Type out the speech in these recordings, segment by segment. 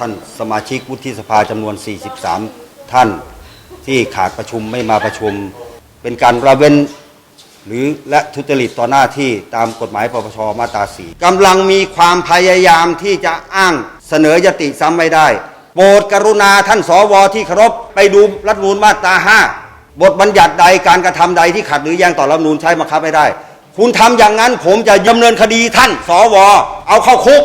ท่านสมาชิกวุฒิสภาจำนวน 43 ท่านที่ขาดประชุมไม่มาประชุม เป็นการระเว้น หรือและทุจริตต่อหน้าที่ตามกฎหมายปปชมาตราสีกำลังมีความพยายามที่จะอ้างเสนอยติซ้ำไม่ได้ โปรดกรุณาท่านสวที่เคารพไปดูรัฐมนูลมาตราหบทบัญญัติใดการกระทำใดที่ขัดหรือแย้งต่อรัฐมนูลใช้บังคับไม่ได้ คุณทำอย่างนั้นผมจะดำเนินคดีท่านสวเอาเข้าคุก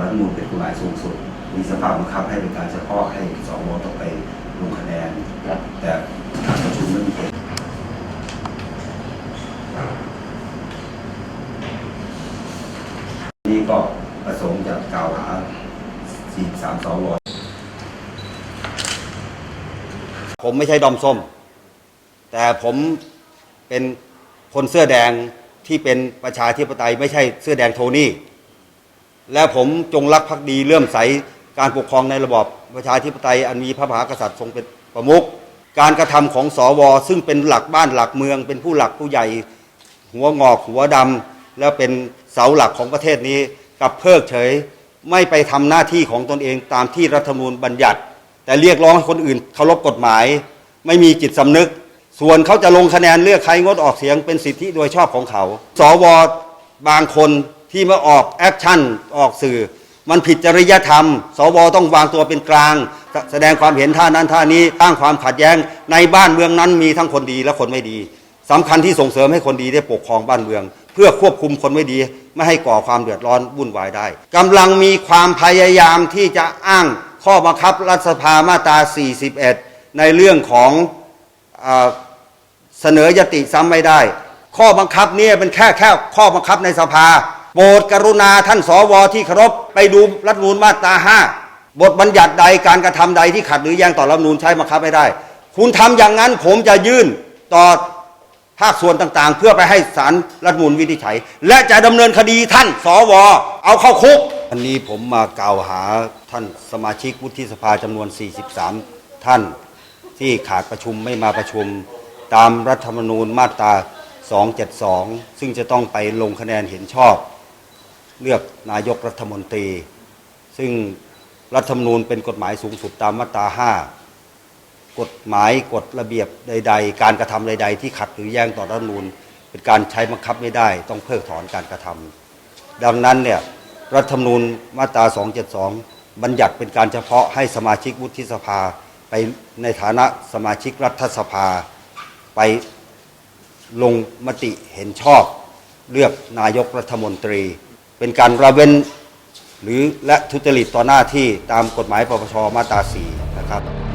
รัฐธรรมนูลเป็นกฎหมายสูงสุด มีสภาพบังคับให้เป็นการเฉพาะให้สวต้องไปลงคะแนน แต่การประชุมไม่มีเหตุนี่ก็ประสงค์จะกล่าวหา43สวผมไม่ใช่ดอมส้ม แต่ผมเป็นคนเสื้อแดงที่เป็นประชาธิปไตย ไม่ใช่เสื้อแดงโทนี่ และผมจงรักภักดีเลื่อมใสการปกครองในระบอบประชาธิปไตยอันมีพระมหากษัตริย์ทรงเป็นประมุขการกระทำของสว ซึ่งเป็นหลักบ้านหลักเมือง เป็นผู้หลักผู้ใหญ่ หัวงอกหัวดำแล้วเป็นเสาหลักของประเทศนี้กับเพิกเฉย ไม่ไปทำหน้าที่ของตนเองตามที่รัฐธรรมนูญบัญญัติ แต่เรียกร้องให้คนอื่นเคารพกฎหมาย ไม่มีจิตสำนึก ส่วนเขาจะลงคะแนนเลือกใครงดออกเสียงเป็นสิทธิโดยชอบของเขา สว บางคน ที่มาออกแอคชั่นออกสื่อ มันผิดจริยธรรม สวต้องวางตัวเป็นกลาง แสดงความเห็นท่านั้นท่านี้สร้างความขัดแย้ง ในบ้านเมืองนั้นมีทั้งคนดีและคนไม่ดีสำคัญที่ส่งเสริมให้คนดีได้ปกครองบ้านเมือง เพื่อควบคุมคนไม่ดี ไม่ให้ก่อความเดือดร้อนวุ่นวายได้กำลังมีความพยายามที่จะอ้างข้อบังคับรัฐสภามาตรา 41 ในเรื่องของอเสนอยติซ้ำไม่ได้ ข้อบังคับนี่เป็นแค่แค่ข้อบังคับในสภา โปรดกรุณาท่านสวที่เคารพไปดูรัฐมนูลมาตราห้าบทบัญญัติใดการกระทำใดที่ขัดหรือแย้งต่อรัฐมนูลใช้บังคับไม่ได้ คุณทำอย่างนั้นผมจะยื่นต่อภาคส่วนต่างๆ เพื่อไปให้ศาลรัฐมนูลวินิจฉัย และจะดำเนินคดีท่านสวเอาเข้าคุกวันนี้ผมมากล่าวหาท่านสมาชิกวุฒิสภาจำนวน 43 ท่านที่ขาดประชุมไม่มาประชุมตามรัฐธรรมนูญมาตรา 272 ซึ่งจะต้องไปลงคะแนนเห็นชอบ เลือกนายกรัฐมนตรี ซึ่งรัฐธรรมนูญเป็นกฎหมายสูงสุดตามมาตรา 5 กฎหมายกฎระเบียบใด ๆ การกระทำใด ๆ ที่ขัดหรือแย้งต่อรัฐธรรมนูญ เป็นการใช้บังคับไม่ได้ ต้องเพิกถอนการกระทำดังนั้นเนี่ยรัฐธรรมนูญมาตรา 272 บัญญัติเป็นการเฉพาะให้สมาชิกวุฒิสภาไปในฐานะสมาชิกรัฐสภา ไปลงมติเห็นชอบ เลือกนายกรัฐมนตรี เป็นการระเว้น หรือและทุจริตต่อหน้าที่ตามกฎหมายปปชมาตรา4นะครับ